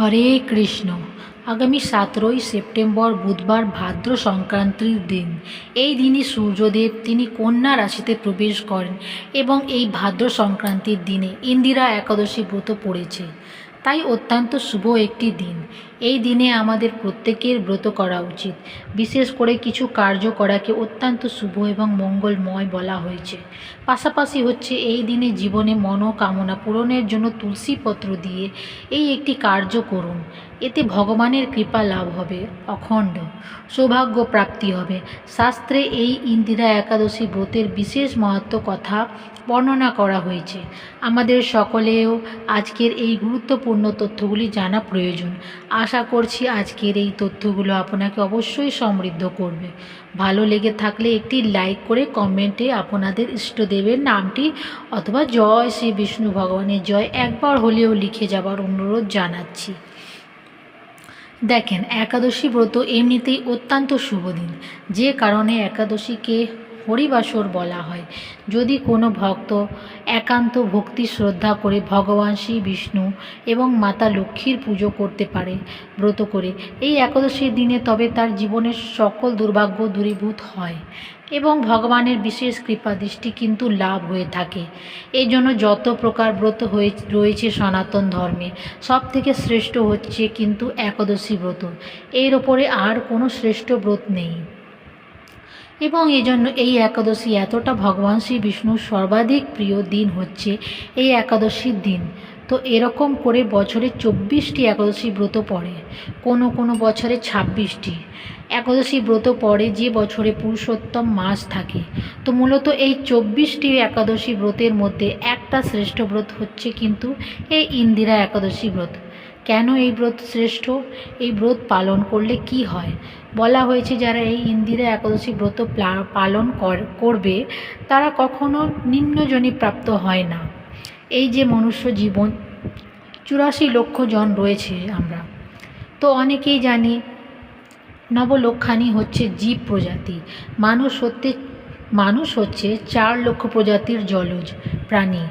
হরে কৃষ্ণ। আগামী সতেরোই সেপ্টেম্বর বুধবার ভাদ্র সংক্রান্তির দিন। এই দিনই সূর্যদেব তিনি কন্যা রাশিতে প্রবেশ করেন এবং এই ভাদ্র সংক্রান্তির দিনে ইন্দিরা একাদশী ব্রত পড়েছে। তাই অত্যন্ত শুভ একটি দিন। এই দিনে আমাদের প্রত্যেকের ব্রত করা উচিত। বিশেষ করে কিছু কার্য করাকে অত্যন্ত শুভ এবং মঙ্গলময় বলা হয়েছে। পাশাপাশি হচ্ছে এই দিনে জীবনে মনোকামনা পূরণের জন্য তুলসী পত্র দিয়ে এই একটি কার্য করুন। এতে ভগবানের কৃপা লাভ হবে, অখণ্ড সৌভাগ্য প্রাপ্তি হবে। শাস্ত্রে এই ইন্দিরা একাদশী ব্রতের বিশেষ মহত্ব কথা বর্ণনা করা হয়েছে। আমাদের সকলেও আজকের এই গুরুত্বপূর্ণ তথ্যগুলি জানা প্রয়োজন। আশা করছি আজকের এই তথ্যগুলো আপনাকে অবশ্যই সমৃদ্ধ করবে। ভালো লেগে থাকলে একটি লাইক করে কমেন্টে আপনাদের ইষ্টদেবের নামটি অথবা জয় শ্রী বিষ্ণু ভগবানের জয় একবার হলেও লিখে যাবার অনুরোধ জানাচ্ছি। দেখেন, একাদশী ব্রত এমনিতেই অত্যন্ত শুভ দিন। যে কারণে একাদশীকে হরিবাসর বলা হয়। যদি কোনো ভক্ত একান্ত ভক্তি শ্রদ্ধা করে ভগবান শ্রী বিষ্ণু এবং মাতা লক্ষ্মীর পুজো করতে পারে, ব্রত করে, এই একাদশীর দিনে তবে তার জীবনের সকল দুর্ভাগ্য দূরীভূত হয়। এবং ভগবানের বিশেষ কৃপা দৃষ্টি কিন্তু লাভ হয়ে থাকে। এই জন্য যত প্রকার ব্রত হয়ে রয়েছে সনাতন ধর্মে সব থেকে শ্রেষ্ঠ হচ্ছে কিন্তু একাদশী ব্রত। এর ওপরে আর কোনো শ্রেষ্ঠ ব্রত নেই। এবং এজন্য এই একাদশী এতটা ভগবান শ্রী বিষ্ণুর সর্বাধিক প্রিয় দিন হচ্ছে এই একাদশীর দিন। তো এরকম করে বছরে চব্বিশটি একাদশী ব্রত পড়ে, কোনো কোনো বছরে ছাব্বিশটি। একাদশী ব্রত পড়ে যে বছরে পুরুষোত্তম মাস থাকে, তো মূলত এই চব্বিশটি একাদশী ব্রতের মধ্যে একটা শ্রেষ্ঠ ব্রত হচ্ছে কিন্তু এই ইন্দিরা একাদশী ব্রত। কেন এই ব্রত শ্রেষ্ঠ? এই ব্রত পালন করলে কি হয়? বলা হয়েছে যারা এই ইন্দিরা একাদশী ব্রত পালন করবে, তারা কখনো নিম্নজনী প্রাপ্ত হয় না। এই যে মনুষ্য জীবন, চুরাশি লক্ষ জন রয়েছে আমরা। তো অনেকেই জানি নবলক্ষানি হচ্ছে জীব প্রজাতি। মানুষ হতে, মানুষ হচ্ছে চার লক্ষ প্রজাতির জলজ প্রাণী।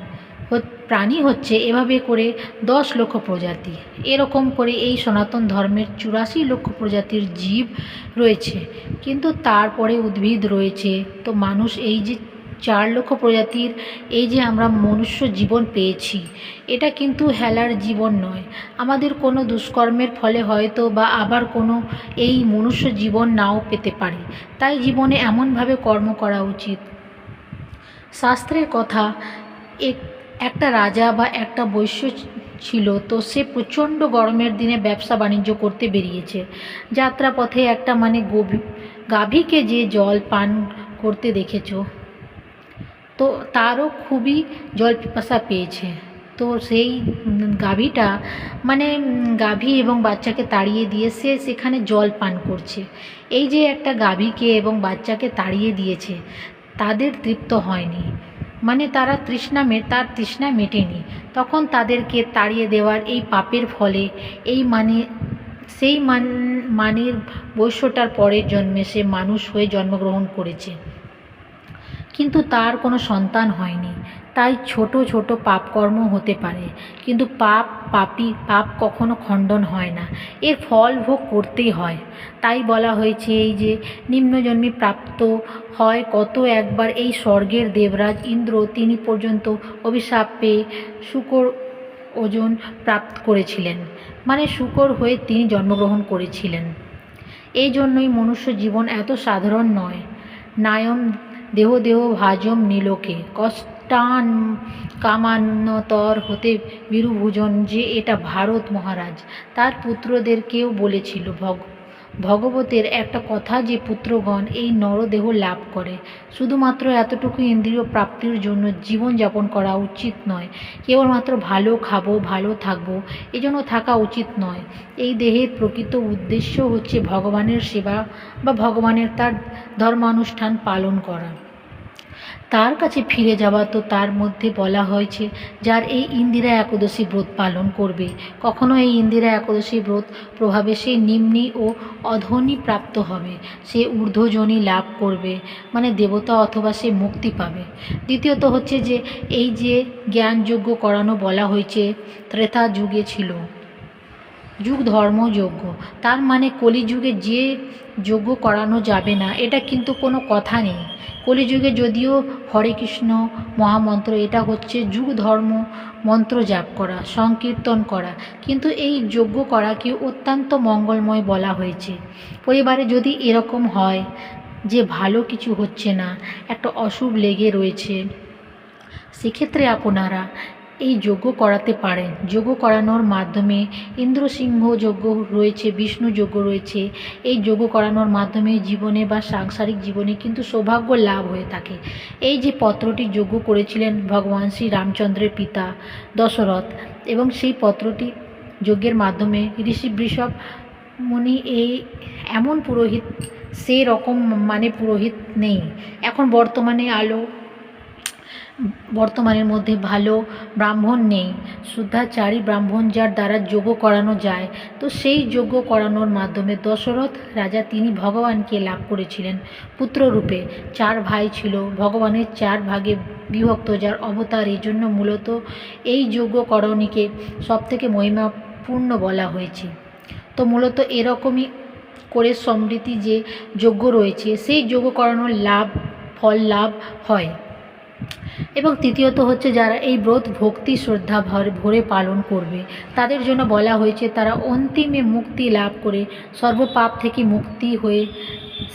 প্রাণী হচ্ছে এভাবে করে দশ লক্ষ প্রজাতি। এরকম করে এই সনাতন ধর্মের চুরাশি লক্ষ প্রজাতির জীব রয়েছে। কিন্তু তারপরে উদ্ভিদ রয়েছে। তো মানুষ এই যে চার লক্ষ প্রজাতির এই যে আমরা মনুষ্য জীবন পেয়েছি, এটা কিন্তু হেলার জীবন নয়। আমাদের কোনো দুষ্কর্মের ফলে হয়তো বা আবার কোনো এই মনুষ্য জীবন নাও পেতে পারি। তাই জীবনে এমনভাবে কর্ম করা উচিত। শাস্ত্রের কথা, এক, একটা রাজা বা একটা বৈশ্য ছিল তো সে প্রচণ্ড গরমের দিনে ব্যবসা বাণিজ্য করতে বেরিয়েছে। যাত্রাপথে একটা মানে গভী, গাভীকে যে জল পান করতে দেখেছ। তো তারও খুবই জল পিপাসা পেয়েছে। তো সেই গাভীটা মানে গাভী এবং বাচ্চাকে তাড়িয়ে দিয়ে সে সেখানে জল পান করছে। এই যে একটা গাভীকে এবং বাচ্চাকে তাড়িয়ে দিয়েছে, তাদের তৃপ্ত হয়নি। মানে তারা তৃষ্ণা মে, তার তৃষ্ণা মেটেনি। তখন তাদেরকে তাড়িয়ে দেওয়ার এই পাপের ফলে এই মানে সেই মান, মানের বৈশ্যটার পরের জন্মে সে মানুষ হয়ে জন্মগ্রহণ করেছে। কিন্তু তার কোনো সন্তান হয়নি। তাই ছোট ছোট পাপকর্ম হতে পারে। কিন্তু পাপ, পাপি, পাপ কখনো খণ্ডন হয় না। এর ফল ভোগ করতেই হয়। তাই বলা হয়েছে এই যে, নিম্নজন্মে প্রাপ্ত হয় কত একবার এই স্বর্গের দেবরাজ ইন্দ্র তিনি পর্যন্ত অভিশাপ পেয়ে শুকর ওজন প্রাপ্ত করেছিলেন। মানে শুকর হয়ে তিনি জন্মগ্রহণ করেছিলেন। এই জন্যই মনুষ্য জীবন এত সাধারণ নয়। নায়ম দেহ দেহ ভাজম নীলকে। কষ্টান কামান্নতর হতে বীরভূজন যে এটা ভারত মহারাজ। তার পুত্রদের কেউ বলেছিল, ভগ ভগবতের একটা কথা যে পুত্রগণ এই নরদেহ লাভ করে। শুধুমাত্র এতটুকু ইন্দ্রিয় প্রাপ্তির জন্য জীবনযাপন করা উচিত নয়। কেবলমাত্র ভালো খাব, ভালো থাকব, এজন্য থাকা উচিত নয়। এই দেহের প্রকৃত উদ্দেশ্য হচ্ছে ভগবানের সেবা বা ভগবানের তার ধর্মানুষ্ঠান পালন করা। তার কাছে ফিরে যাওয়া তো তার মধ্যে বলা হয়েছে, যার এই ইন্দিরা একাদশী ব্রত পালন করবে। কখনো এই ইন্দিরা একাদশী ব্রত প্রভাবে সে নিম্নি ও অধনী প্রাপ্ত হবে, সে ঊর্ধ্বজনী লাভ করবে মানে দেবতা অথবা সে মুক্তি পাবে। দ্বিতীয়ত হচ্ছে যে, এই যে জ্ঞানযোগ্য করানো বলা হয়েছে, ত্রেতা যুগে ছিল। যুগ ধর্ম যজ্ঞ। তার মানে কলিযুগে যে যজ্ঞ করানো যাবে না, এটা কিন্তু কোনো কথা নেই। কলিযুগে যদিও হরে কৃষ্ণ মহামন্ত্র, এটা হচ্ছে যুগ ধর্ম মন্ত্র জাপ করা, সংকীর্তন করা। কিন্তু এই যজ্ঞ করাকে অত্যন্ত মঙ্গলময় বলা হয়েছে। পরিবারে যদি এরকম হয় যে ভালো কিছু হচ্ছে না, একটা অশুভ লেগে রয়েছে, সেক্ষেত্রে আপনারা এই যজ্ঞ করাতে পারেন। যজ্ঞ করানোর মাধ্যমে ইন্দ্রসিংহ যজ্ঞ রয়েছে, বিষ্ণু যজ্ঞ রয়েছে। এই যজ্ঞ করানোর মাধ্যমে জীবনে বা সাংসারিক জীবনে কিন্তু সৌভাগ্য লাভ হয়ে থাকে। এই যে পত্রটি যজ্ঞ করেছিলেন ভগবান শ্রী রামচন্দ্রের পিতা দশরথ এবং সেই পত্রটি যজ্ঞের মাধ্যমে ঋষি বৃষভ মুনি এই এমন পুরোহিত সেই রকম মানে পুরোহিত নেই। এখন বর্তমানে আলো বর্তমানের মধ্যে ভালো ব্রাহ্মণ নেই। শুদ্ধাচারী ব্রাহ্মণ যার দ্বারা যোগ্য করানো যায়। তো সেই যোগ্য করানোর মাধ্যমে দশরথ রাজা তিনি ভগবানকে লাভ করেছিলেন পুত্ররূপে। চার ভাই ছিল। ভগবানের চার ভাগে বিভক্ত যার অবতার এই জন্য মূলত এই যোগ্য করণীকে সবথেকে মহিমাপূর্ণ বলা হয়েছে। তো মূলত এরকমই করে সমৃদ্ধি যে যোগ্য রয়েছে, সেই যোগ্য করানোর লাভ, ফল লাভ হয়। এবং তৃতীয়ত হচ্ছে যারা এই ব্রত ভক্তি শ্রদ্ধা ভর- ভরে পালন করবে, তাদের জন্য বলা হয়েছে তারা অন্তিমে মুক্তি লাভ করে সর্বপাপ থেকে মুক্তি হয়ে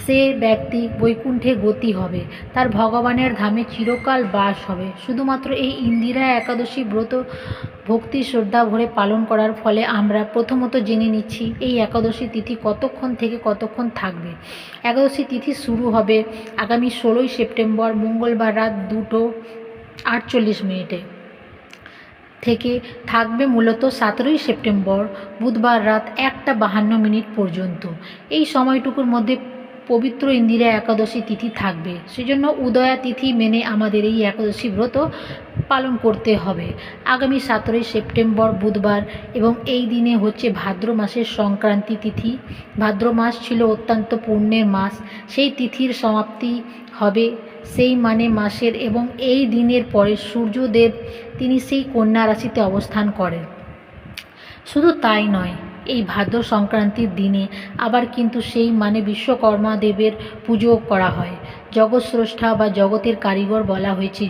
সে ব্যক্তি বৈকুণ্ঠে গতি হবে, তার ভগবানের ধামে চিরকাল বাস হবে। শুধুমাত্র এই ইন্দিরা একাদশী ব্রত ভক্তি শ্রদ্ধা ভরে পালন করার ফলে আমরা প্রথমত জেনে নিচ্ছি এই একাদশী তিথি কতক্ষণ থেকে কতক্ষণ থাকবে। একাদশী তিথি শুরু হবে আগামী ষোলোই সেপ্টেম্বর মঙ্গলবার রাত দুটো আটচল্লিশ মিনিটে থেকে থাকবে মূলত সতেরোই সেপ্টেম্বর বুধবার রাত একটা বাহান্ন মিনিট পর্যন্ত। এই সময়টুকুর মধ্যে পবিত্র ইন্দিরা একাদশী তিথি থাকবে। সেজন্য উদয়া তিথি মেনে আমাদের এই একাদশী ব্রত পালন করতে হবে। আগামী সতেরোই সেপ্টেম্বর বুধবার এবং এই দিনে হচ্ছে ভাদ্র মাসের সংক্রান্তি তিথি। ভাদ্র মাস ছিল অত্যন্ত পুণ্যের মাস। সেই তিথির সমাপ্তি হবে সেই মানে মাসের এবং এই দিনের পরে সূর্যদেব তিনি সেই কন্যা রাশিতে অবস্থান করেন। শুধু তাই নয় এই ভাদ্র সংক্রান্তির দিনে আবার কিন্তু সেই মানে বিশ্বকর্মা দেবের পুজো করা হয়। জগৎস্রষ্টা বা জগতের কারিগর বলা হয়েছে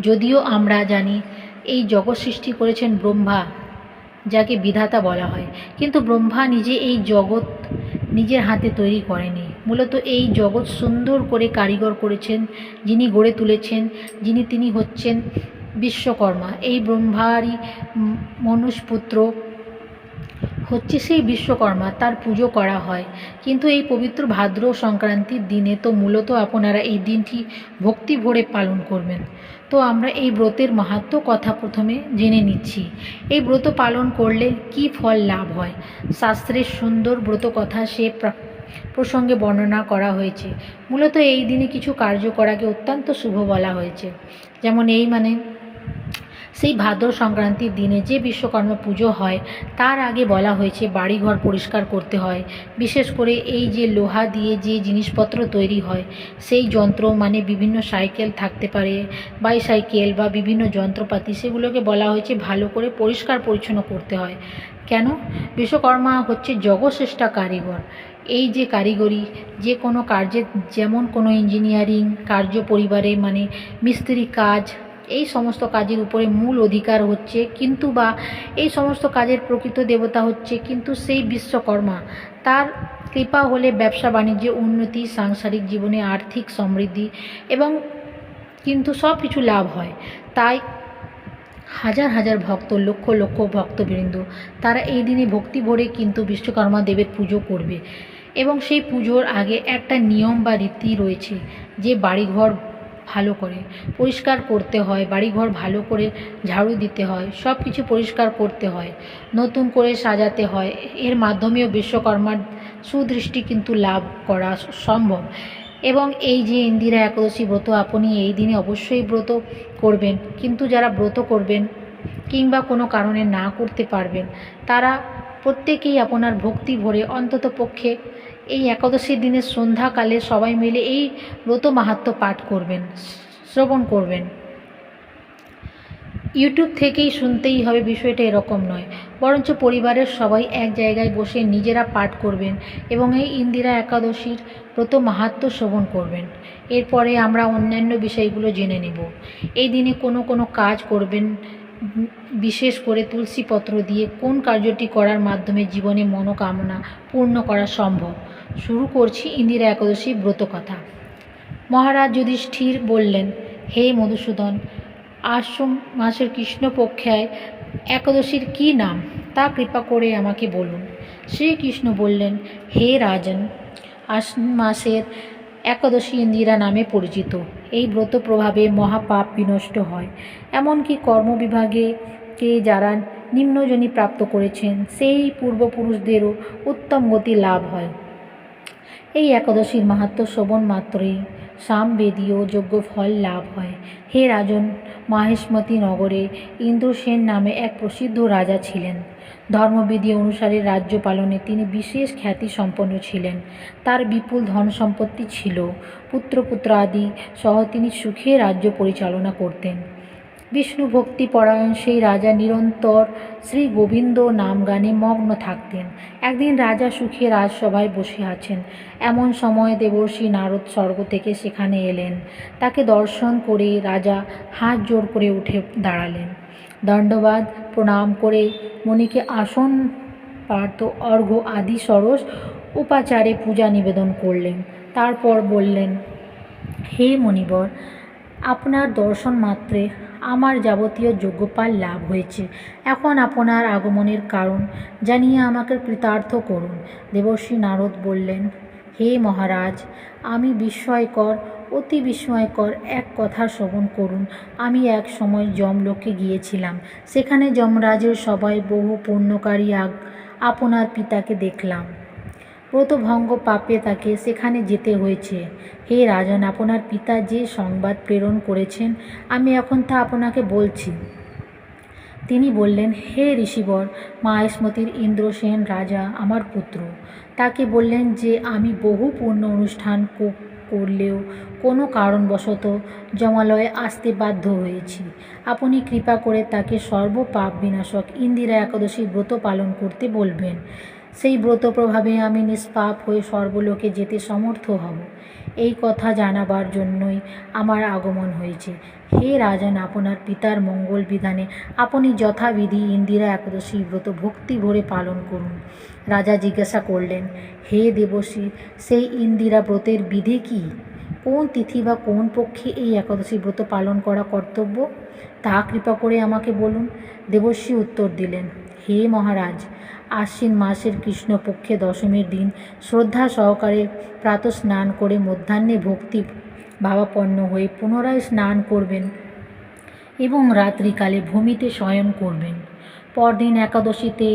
যদিও আমরা জানি এই জগৎ সৃষ্টি করেছেন ব্রহ্মা, যাকে বিধাতা বলা হয়। কিন্তু ব্রহ্মা নিজে এই জগৎ নিজের হাতে তৈরি করেনি। মূলত এই জগৎ সুন্দর করে কারিগর করেছেন, যিনি গড়ে তুলেছেন, যিনি তিনি হচ্ছেন বিশ্বকর্মা। এই ব্রহ্মারই মনুষ্পুত্র হচ্ছে সেই বিশ্বকর্মা, তার পুজো করা হয়। কিন্তু এই পবিত্র ভাদ্র সংক্রান্তির দিনে তো মূলত আপনারা এই দিনটি ভক্তি ভরে পালন করবেন। তো আমরা এই ব্রতের মাহাত্ম্য কথা প্রথমে জেনে নিচ্ছি। এই ব্রত পালন করলে কি ফল লাভ হয়? শাস্ত্রের সুন্দর ব্রত কথা সে প্রসঙ্গে বর্ণনা করা হয়েছে। মূলত এই দিনে কিছু কার্য করাকে অত্যন্ত শুভ বলা হয়েছে। যেমন এই মানে সেই ভাদ্র সংক্রান্তির দিনে যে বিশ্বকর্মা পুজো হয়, তার আগে বলা হয়েছে বাড়িঘর পরিষ্কার করতে হয়। বিশেষ করে এই যে লোহা দিয়ে যে জিনিসপত্র তৈরি হয়, সেই যন্ত্র মানে বিভিন্ন সাইকেল থাকতে পারে, বাইসাইকেল বা বিভিন্ন যন্ত্রপাতি, সেগুলোকে বলা হয়েছে ভালো করে পরিষ্কার পরিচ্ছন্ন করতে হয়। কেন? বিশ্বকর্মা হচ্ছে জগশ্রেষ্ঠা কারিগর। এই যে কারিগরি, যে কোনো কার্যে যেমন কোনো ইঞ্জিনিয়ারিং কার্য পরিবারে মানে মিস্ত্রি কাজ এই সমস্ত কাজের উপরে মূল অধিকার হচ্ছে, কিন্তু বা এই সমস্ত কাজের প্রকৃত দেবতা হচ্ছে কিন্তু সেই বিশ্বকর্মা। তার কৃপা হলে ব্যবসা বাণিজ্যে উন্নতি, সাংসারিক জীবনে আর্থিক সমৃদ্ধি এবং কিন্তু সব কিছু লাভ হয়। তাই হাজার হাজার ভক্ত, লক্ষ লক্ষ ভক্তবৃন্দ, তারা এই দিনে ভক্তি ভরে কিন্তু বিশ্বকর্মা দেবের পুজো করবে। এবং সেই পুজোর আগে একটা নিয়ম বা রীতি রয়েছে যে বাড়িঘর ভালো করে। পরিষ্কার করতে হয়, বাড়িঘর ভালো করে ঝাড়ু দিতে হয় সব কিছু পরিষ্কার করতে হয়, নতুন করে সাজাতে হয়। এর মাধ্যমেও বিশ্বকর্মার সুদৃষ্টি কিন্তু লাভ করা সম্ভব। এবং এই যে ইন্দিরা একাদশী ব্রত আপনি এই দিনে অবশ্যই ব্রত করবেন। কিন্তু যারা ব্রত করবেন কিংবা কোনো কারণে না করতে পারবেন, তারা প্রত্যেকেই আপনার ভক্তি ভরে অন্তত পক্ষে এই একাদশীর দিনের সন্ধ্যাকালে সবাই মিলে এই ব্রত মাহাত্ম্য পাঠ করবেন, শ্রবণ করবেন। ইউটিউব থেকেই শুনতেই হবে, বিষয়টা এরকম নয়। বরঞ্চ পরিবারের সবাই এক জায়গায় বসে নিজেরা পাঠ করবেন এবং এই ইন্দিরা একাদশীর ব্রত মাহাত্ম্য শ্রবণ করবেন। এরপরে আমরা অন্যান্য বিষয়গুলো জেনে নেব। এই দিনে কোনো কোনো কাজ করবেন বিশেষ করে তুলসীপত্র দিয়ে কোন কার্যটি করার মাধ্যমে জীবনে মনোকামনা পূর্ণ করা সম্ভব? শুরু করছি ইন্দিরা একাদশী ব্রত কথা মহারাজ যুধিষ্ঠির বললেন, হে মধুসূদন আশ্রম মাসের কৃষ্ণপক্ষায় একাদশীর কী নাম? তা কৃপা করে আমাকে বলুন। শ্রীকৃষ্ণ বললেন, হে রাজন, আশ্বিন মাসের একাদশী ইন্দিরা নামে পরিচিত। এই ব্রত প্রভাবে মহাপাপ বিনষ্ট হয়। এমনকি কর্মবিভাগে কে যারা নিম্নজনী প্রাপ্ত করেছেন, সেই পূর্বপুরুষদেরও উত্তম গতি লাভ হয়। এই একাদশীর মাহাত্ম শ্রবণ মাত্রই সামবেদীয় যোগ্য ফল লাভ হয়। হে রাজন মাহেশমতি নগরে ইন্দ্রসেন নামে এক প্রসিদ্ধ রাজা ছিলেন। ধর্মবিধি অনুসারে রাজ্য পালনে তিনি বিশেষ খ্যাতি সম্পন্ন ছিলেন। তার বিপুল ধন সম্পত্তি ছিল পুত্রপুত্র আদি সহ তিনি সুখে রাজ্য পরিচালনা করতেন। বিষ্ণু ভক্তি পরায়ণ সেই রাজা নিরন্তর শ্রী গোবিন্দ নাম গানে মগ্ন থাকতেন। একদিন রাজা সুখে রাজসভায় বসে আছেন। এমন সময় দেবর্ষী নারদ স্বর্গ থেকে সেখানে এলেন। তাকে দর্শন করে রাজা হাত জোর করে উঠে দাঁড়ালেন। দণ্ডবাদ, প্রণাম করে মণিকে আসন, পার্থ, অর্ঘ্য আদি সরস, উপাচারে পূজা নিবেদন করলেন। তারপর বললেন, হে মণিবর, আপনার দর্শন মাত্রে আমার যাবতীয় যোগ্যপাল লাভ হয়েছে। এখন আপনার আগমনের কারণ জানিয়ে আমাকে কৃতার্থ করুন। দেবর্ষী নারদ বললেন, হে মহারাজ, আমি বিস্ময়কর, অতি বিস্ময়কর এক কথা শ্রবণ করুন। আমি এক সময় যমলোকে গিয়েছিলাম। সেখানে যমরাজের সবাই বহু পুণ্যকারী আগ আপনার পিতাকে দেখলাম। ব্রতভঙ্গ পাপে তাকে সেখানে যেতে হয়েছে। হে রাজন, আপনার পিতা যে সংবাদ প্রেরণ করেছেন, আমি এখন তা আপনাকে বলছি। তিনি বললেন, হে ঋষিবর, মাহেশমতির ইন্দ্রসেন রাজা আমার পুত্র, তাকে বললেন যে আমি বহু পূর্ণ অনুষ্ঠান করলেও কোনো কারণবশত জমালয়ে আসতে বাধ্য হয়েছি। আপনি কৃপা করে তাকে সর্বপাপ বিনাশক ইন্দিরা একাদশী ব্রত পালন করতে বলবেন। সেই ব্রত প্রভাবে আমি নিষ্পাপ হয়ে সর্বলোকে যেতে সমর্থ হব। এই কথা জানাবার জন্যই আমার আগমন হয়েছে। হে রাজন, আপনার পিতার মঙ্গল বিধানে আপনি যথাবিধি ইন্দিরা একাদশী ব্রত ভক্তি ভরে পালন করুন। রাজা জিজ্ঞাসা করলেন, হে দেবশ্রী, সেই ইন্দিরা ব্রতের বিধি কি? কোন তিথি বা কোন পক্ষে এই একাদশী ব্রত পালন করা কর্তব্য? তা কৃপা করে আমাকে বলুন। দেবশ্রী উত্তর দিলেন, হে মহারাজ আশ্বিন মাসের কৃষ্ণপক্ষে দশমীর দিন শ্রদ্ধা সহকারে প্রাতঃ স্নান করে মধ্যাহ্নে ভক্তি ভাবাপন্ন হয়ে পুনরায় স্নান করবেন এবং রাত্রিকালে ভূমিতে শয়ন করবেন। পরদিন একাদশীতে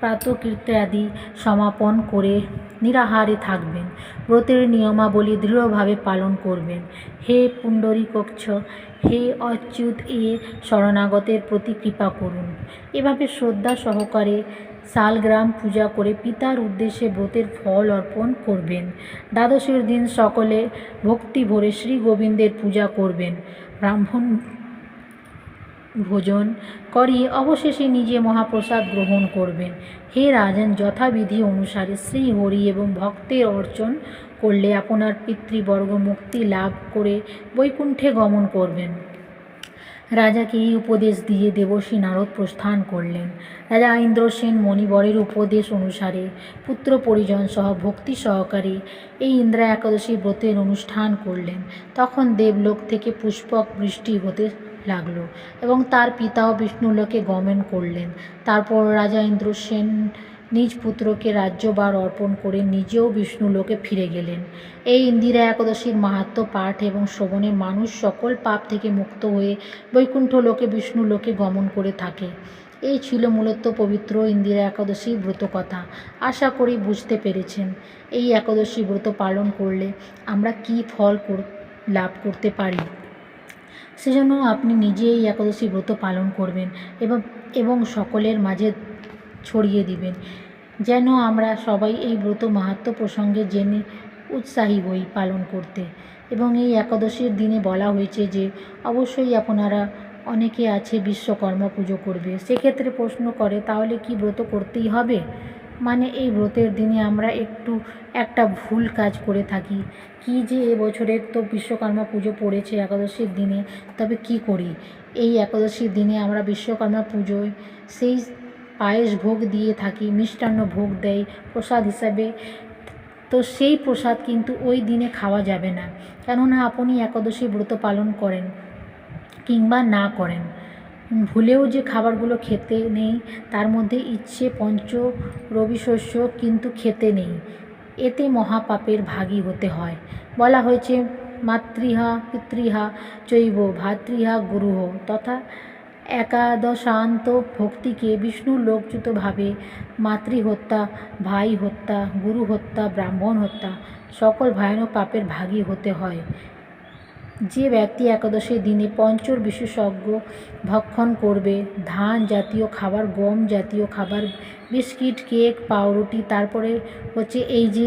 প্রাতকৃত্যাদি সমাপন করে নিরাহারে থাকবেন। ব্রতের নিয়মাবলী দৃঢ়ভাবে পালন করবেন। হে পুণ্ডরীকক্ষ, হে অচ্যুত এ শরণাগতের প্রতি কৃপা করুন। এভাবে শ্রদ্ধা সহকারে শালগ্রাম পূজা করে পিতার উদ্দেশ্যে ব্রতের ফল অর্পণ করবেন। দ্বাদশের দিন সকলে ভক্তি ভরে শ্রী গোবিন্দের পূজা করবেন। ব্রাহ্মণ ভোজন করিয়ে অবশেষে নিজে মহাপ্রসাদ গ্রহণ করবেন। হে রাজন, যথাবিধি অনুসারে শ্রী হরি এবং ভক্তের অর্চন করলে আপনার পিতৃবর্গ মুক্তি লাভ করে বৈকুণ্ঠে গমন করবেন। রাজাকে এই উপদেশ দিয়ে দেবর্ষী নারদ প্রস্থান করলেন। রাজা ইন্দ্রসেন মণিবরের উপদেশ অনুসারে পুত্র পরিজন সহ ভক্তি সহকারে এই ইন্দ্রা একাদশী ব্রতের অনুষ্ঠান করলেন। তখন দেবলোক থেকে পুষ্পক বৃষ্টি হতে লাগল এবং তার পিতাও বিষ্ণুলোকে গমন করলেন। তারপর রাজা ইন্দ্রসেন নিজ পুত্রকে রাজ্যবার অর্পণ করে নিজেও বিষ্ণুলোকে ফিরে গেলেন। এই ইন্দিরা একাদশীর মাহাত্ম্য পাঠ এবং শ্রবণে মানুষ সকল পাপ থেকে মুক্ত হয়ে বৈকুণ্ঠ লোকে বিষ্ণু লোকে গমন করে থাকে। এই ছিল মূলত পবিত্র ইন্দিরা একাদশী ব্রত কথা আশা করি বুঝতে পেরেছেন। এই একাদশী ব্রত পালন করলে আমরা কি ফল লাভ করতে পারি? সেজন্য আপনি নিজে এই একাদশী ব্রত পালন করবেন এবং এবং সকলের মাঝে ছড়িয়ে দিবেন। যেন আমরা সবাই এই ব্রত মাহাত্ম্য প্রসঙ্গে জেনে উৎসাহী হই পালন করতে। এবং এই একাদশীর দিনে বলা হয়েছে যে, অবশ্যই আপনারা অনেকে আছে বিশ্বকর্মা পুজো করবে। সেক্ষেত্রে প্রশ্ন করে, তাহলে কি ব্রত করতেই হবে? মানে এই ব্রতের দিনে আমরা একটু একটা ভুল কাজ করে থাকি। কি যে এবছরের তো বিশ্বকর্মা পুজো পড়েছে একাদশীর দিনে, তবে কি করি? এই একাদশীর দিনে আমরা বিশ্বকর্মা পুজোয় সেই পায়েস ভোগ দিয়ে থাকি, মিষ্টান্ন ভোগ দেয় প্রসাদ হিসাবে। তো সেই প্রসাদ কিন্তু ওই দিনে খাওয়া যাবে না। কেননা আপনি একাদশী ব্রত পালন করেন কিংবা না করেন। ভুলেও যে খাবারগুলো খেতে নেই, তার মধ্যে ইচ্ছে পঞ্চ রবি শস্য কিন্তু খেতে নেই। এতে মহাপাপের ভাগী হতে হয়। বলা হয়েছে, মাতৃহা পিতৃহা চৈব, ভাতৃহা গুরুহ, তথা একাদশান্ত ভক্তিকে বিষ্ণুর লোকচ্যুতভাবে মাতৃহত্যা ভাই হত্যা, গুরু হত্যা, ব্রাহ্মণ হত্যা, সকল ভয়ানক পাপের ভাগী হতে হয়। যে ব্যক্তি একাদশীর দিনে পঞ্চর বিশেষজ্ঞ ভক্ষণ করবে, ধান জাতীয় খাবার, গম জাতীয় খাবার, বিস্কিট, কেক, পাউরুটি, তারপরে হচ্ছে এই যে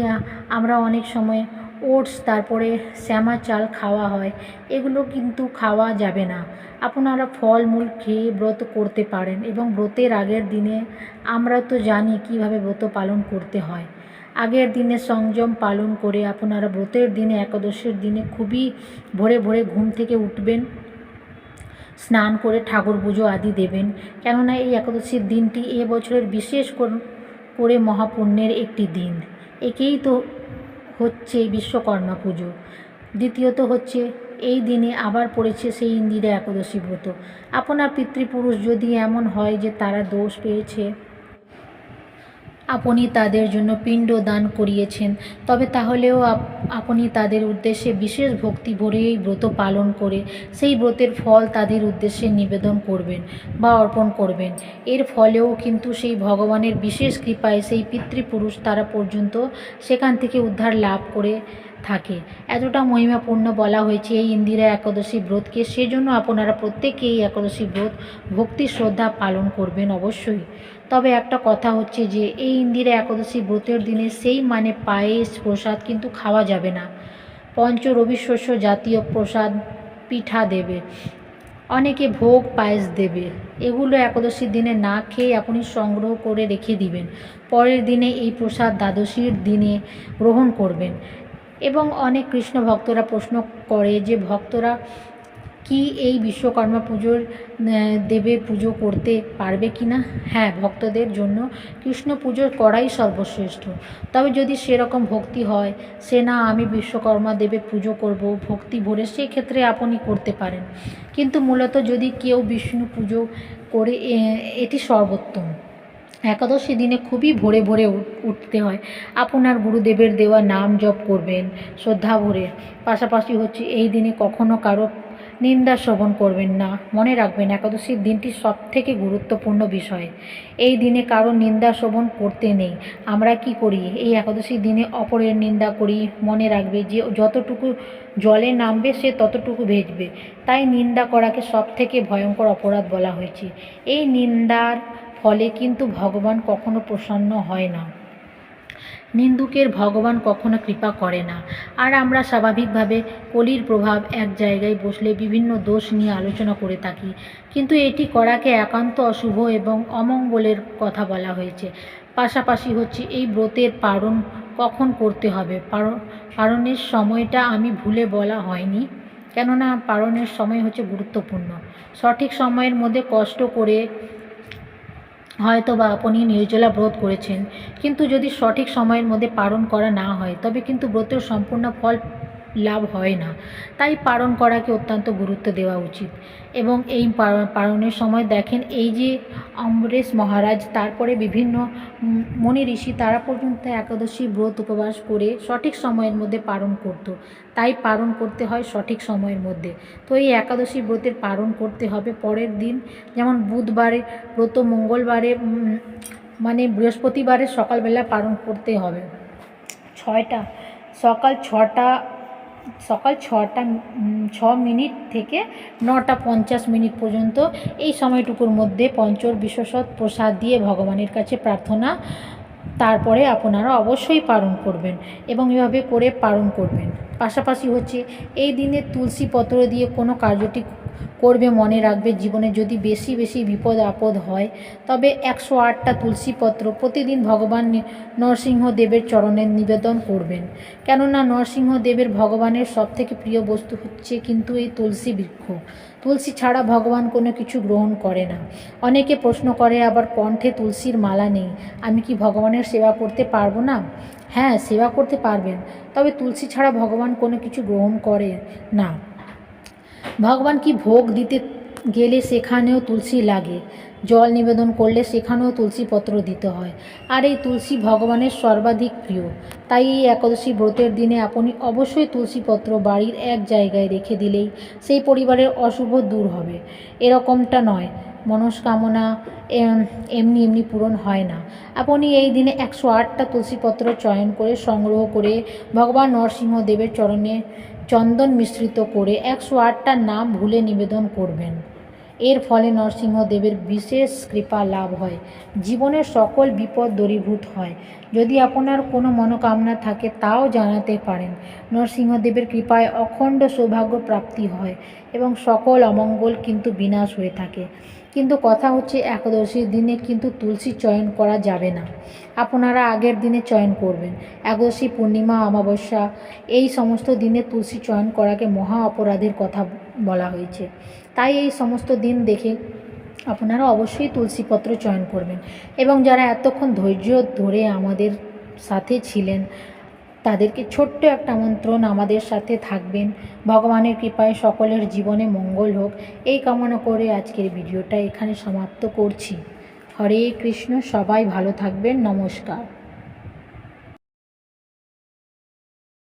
আমরা অনেক সময় ওটস, তারপরে শ্যামা চাল খাওয়া হয়। এগুলো কিন্তু খাওয়া যাবে না। আপনারা ফলমূল খেয়ে ব্রত করতে পারেন এবং ব্রতের আগের দিনে আমরা তো জানি কীভাবে ব্রত পালন করতে হয়। আগের দিনে সংযম পালন করে আপনারা ব্রতের দিনে, একাদশীর দিনে খুবই ভোরে ভোরে ঘুম থেকে উঠবেন, স্নান করে ঠাকুর পুজো আদি দেবেন। কেননা এই একাদশীর দিনটি এ বছরের বিশেষ করে মহাপুণ্যের একটি দিন। একেই তো হচ্ছে বিশ্বকর্মা পুজো। দ্বিতীয়ত হচ্ছে, এই দিনে আবার পড়েছে সেই ইন্দিরা একাদশী ব্রত। আপনার পিতৃপুরুষ যদি এমন হয় যে তারা দোষ পেয়েছে আপনি তাদের জন্য পিণ্ড দান করিয়েছেন। তবে তাহলেও আপ- আপনি তাদের উদ্দেশ্যে বিশেষ ভক্তি ভরে এই ব্রত পালন করে সেই ব্রতের ফল তাদের উদ্দেশ্যে নিবেদন করবেন বা অর্পণ করবেন। এর ফলেও কিন্তু সেই ভগবানের বিশেষ কৃপায় সেই পিতৃপুরুষ তারা পর্যন্ত সেখান থেকে উদ্ধার লাভ করে থাকে। এতটা মহিমাপূর্ণ বলা হয়েছে এই ইন্দিরা একাদশী ব্রতকে। সেজন্য আপনারা প্রত্যেকে এই একাদশী ব্রত ভক্তি শ্রদ্ধা পালন করবেন অবশ্যই। তবে একটা কথা হচ্ছে যে, এই ইন্দিরা একাদশী ব্রতের দিনে সেই মানে পায়েস প্রসাদ কিন্তু খাওয়া যাবে না। পঞ্চ রবি শস্য জাতীয় প্রসাদ পিঠা দেবে। অনেকে ভোগ পায়েস দেবে। এগুলো একাদশীর দিনে না খেয়ে আপনি সংগ্রহ করে রেখে দিবেন। পরের দিনে এই প্রসাদ দ্বাদশীর দিনে গ্রহণ করবেন। এবং অনেক কৃষ্ণ ভক্তরা প্রশ্ন করে যে, ভক্তরা কি এই বিশ্বকর্মা পুজোর দেবে পুজো করতে পারবে কি না? হ্যাঁ ভক্তদের জন্য কৃষ্ণ পুজো করাই সর্বশ্রেষ্ঠ। তবে যদি সেরকম ভক্তি হয়, সে না আমি বিশ্বকর্মা দেবে পুজো করব, ভক্তি ভরে সেক্ষেত্রে আপনি করতে পারেন। কিন্তু মূলত যদি কেউ বিষ্ণু পুজো করে এটি সর্বোত্তম। একাদশী দিনে খুবই ভোরে ভোরে উঠতে হয়। আপনার গুরুদেবের দেওয়া নাম জপ করবেন, শ্রদ্ধা ভরে। পাশাপাশি হচ্ছে এই দিনে কখনো কারও নিন্দা শ্রবণ করবেন না। মনে রাখবেন, একাদশীর দিনটি সব থেকে গুরুত্বপূর্ণ বিষয়। এই দিনে কারও নিন্দা শ্রবণ করতে নেই। আমরা কি করি? এই একাদশীর দিনে অপরের নিন্দা করি। মনে রাখবে যে যতটুকু জলে নামবে, সে ততটুকু ভেজবে। তাই নিন্দা করাকে সব থেকে ভয়ঙ্কর অপরাধ বলা হয়েছে। এই নিন্দার ফলে কিন্তু ভগবান কখনো প্রসন্ন হয় না। নিন্দুকের ভগবান কখনো কৃপা করে না। আর আমরা স্বাভাবিকভাবে কলির প্রভাব এক জায়গায় বসলে বিভিন্ন দোষ নিয়ে আলোচনা করে থাকি। কিন্তু এটি করাকে একান্ত অশুভ এবং অমঙ্গলের কথা বলা হয়েছে। পাশাপাশি হচ্ছে এই ব্রতের পালন কখন করতে হবে? পার- পালনের সময়টা আমি ভুলে বলা হয়নি। কেননা পালনের সময় হচ্ছে গুরুত্বপূর্ণ। সঠিক সময়ের মধ্যে কষ্ট করে হয়তো বা আপনি নির্জলা ব্রত করেছেন। কিন্তু যদি সঠিক সময়ের মধ্যে পালন করা না হয়, তবে কিন্তু ব্রতের সম্পূর্ণ ফল লাভ হয় না। তাই পালন করাকে অত্যন্ত গুরুত্ব দেওয়া উচিত। এবং এই পালনের সময় দেখেন, এই যে অমরেশ মহারাজ, তারপরে বিভিন্ন মুনি ঋষি, তারা পর্যন্ত একাদশী ব্রত উপবাস করে সঠিক সময়ের মধ্যে পালন করত। তাই পালন করতে হয় সঠিক সময়ের মধ্যে। তো এই একাদশী ব্রতের পালন করতে হবে পরের দিন। যেমন বুধবারে, ব্রত মঙ্গলবারে মানে বৃহস্পতিবারে সকালবেলা পালন করতে হবে। ছয়টা, সকাল ছটা সকাল ছটা ছ মিনিট থেকে নটা পঞ্চাশ মিনিট পর্যন্ত এই সময়টুকুর মধ্যে পঞ্চর বিশ্বসৎ প্রসাদ দিয়ে ভগবানের কাছে প্রার্থনা, তারপরে আপনারা অবশ্যই পালন করবেন এবং এভাবে করে পালন করবেন। পাশাপাশি হচ্ছে এই দিনে তুলসী পত্র দিয়ে কোনো কার্যটি করবে, মনে রাখবে, জীবনে যদি বেশি বেশি বিপদ আপদ হয়, তবে একশো আটটা তুলসীপত্র প্রতিদিন ভগবান নরসিংহদেবের চরণে নিবেদন করবেন। কেননা নরসিংহদেবের ভগবানের সবথেকে প্রিয় বস্তু হচ্ছে কিন্তু এই তুলসী বৃক্ষ। তুলসী ছাড়া ভগবান কোনো কিছু গ্রহণ করে না। অনেকে প্রশ্ন করে, আবার কণ্ঠে তুলসীর মালা নেই, আমি কি ভগবানের সেবা করতে পারব না? হ্যাঁ সেবা করতে পারবেন, তবে তুলসী ছাড়া ভগবান কোনো কিছু গ্রহণ করে না। ভগবান কি ভোগ দিতে গেলে সেখানেও তুলসী লাগে? জল নিবেদন করলে সেখানেও তুলসী পত্র দিতে হয়। আর এই তুলসী ভগবানের সর্বাধিক প্রিয়। তাই এই একাদশী ব্রতের দিনে আপনি অবশ্যই তুলসী পত্র বাড়ির এক জায়গায় রেখে দিলেই সেই পরিবারের অশুভ দূর হবে। এরকমটা নয়। মনস্কামনা এম- এমনি এমনি পূরণ হয় না। আপনি এই দিনে একশো আটটা তুলসীপত্র চয়ন করে সংগ্রহ করে ভগবান নরসিংহদেবের চরণে চন্দন মিশ্রিত করে একশো আটটা নাম ভুলে নিবেদন করবেন। এর ফলে নরসিংহদেবের বিশেষ কৃপা লাভ হয়। জীবনের সকল বিপদ দূরীভূত হয়। যদি আপনার কোনো মনোকামনা থাকে, তাও জানাতে পারেন। নরসিংহদেবের কৃপায় অখণ্ড সৌভাগ্য প্রাপ্তি হয় এবং সকল অমঙ্গল কিন্তু বিনাশ হয়ে থাকে। কিন্তু কথা হচ্ছে একাদশীর দিনে কিন্তু তুলসী চয়ন করা যাবে না। আপনারা আগের দিনে চয়ন করবেন। একাদশী, পূর্ণিমা, অমাবস্যা, এই সমস্ত দিনে তুলসী চয়ন করাকে মহা অপরাধের কথা বলা হয়েছে। তাই এই সমস্ত দিন দেখে আপনারা অবশ্যই তুলসীপত্র চয়ন করবেন। এবং যারা এতক্ষণ ধৈর্য ধরে আমাদের সাথে ছিলেন তাদেরকে ছোট্ট একটা আমন্ত্রণ আমাদের সাথে থাকবেন। ভগবানের কৃপায় সকলের জীবনে মঙ্গল হোক। এই কামনা করে আজকের ভিডিওটা এখানে সমাপ্ত করছি। হরে কৃষ্ণ, সবাই ভালো থাকবেন। নমস্কার।